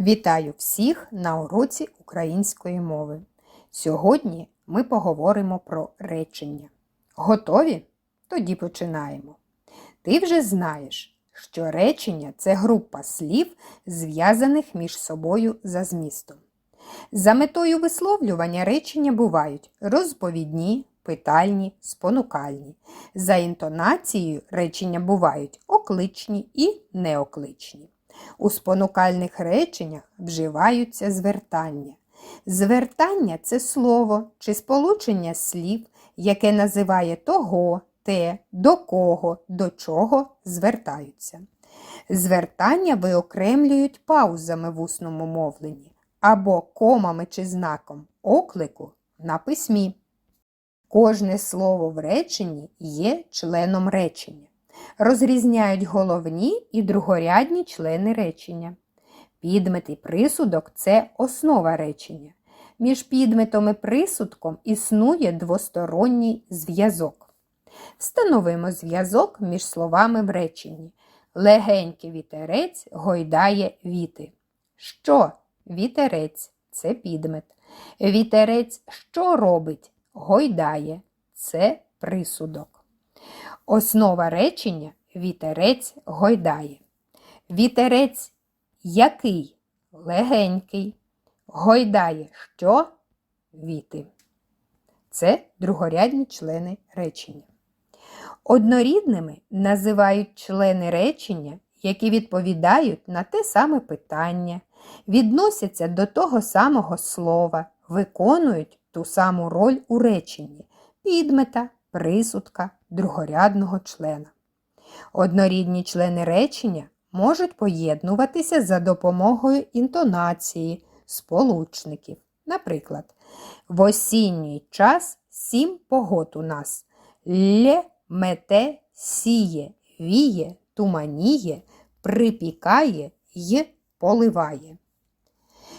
Вітаю всіх на уроці української мови. Сьогодні ми поговоримо про речення. Готові? Тоді починаємо. Ти вже знаєш, що речення це група слів, зв'язаних між собою за змістом. За метою висловлювання речення бувають розповідні, питальні, спонукальні. За інтонацією речення бувають окличні і неокличні. У спонукальних реченнях вживаються звертання. Звертання це слово чи сполучення слів, яке називає того, те, до кого, до чого звертаються. Звертання виокремлюють паузами в усному мовленні або комами чи знаком оклику на письмі. Кожне слово в реченні є членом речення. Розрізняють головні і другорядні члени речення. Підмет і присудок це основа речення. Між підметом і присудком існує двосторонній зв'язок. Встановимо зв'язок між словами в реченні. Легенький вітерець гойдає віти. Що? Вітерець це підмет. Вітерець що робить? Гойдає це присудок. Основа речення вітерець гойдає. Вітерець який? Легенький. Гойдає що? Віти. Це другорядні члени речення. Однорідними називають члени речення, які відповідають на те саме питання, відносяться до того самого слова, виконують ту саму роль у реченні підмета, присудка, другорядного члена. Однорідні члени речення можуть поєднуватися за допомогою інтонації, сполучників. Наприклад, в осінній час сім погод у нас лє, мете, сіє, віє, туманіє, припікає й поливає.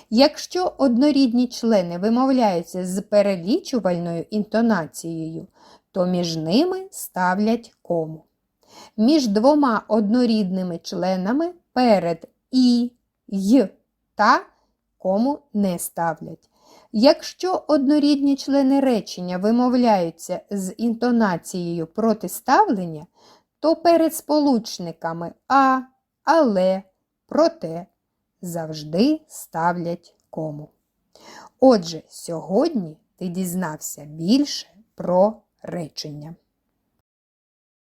Якщо однорідні члени вимовляються з перелічувальною інтонацією, то між ними ставлять кому. Між двома однорідними членами перед і, й та кому не ставлять. Якщо однорідні члени речення вимовляються з інтонацією протиставлення, то перед сполучниками а, але, проте завжди ставлять кому. Отже, сьогодні ти дізнався більше про речення.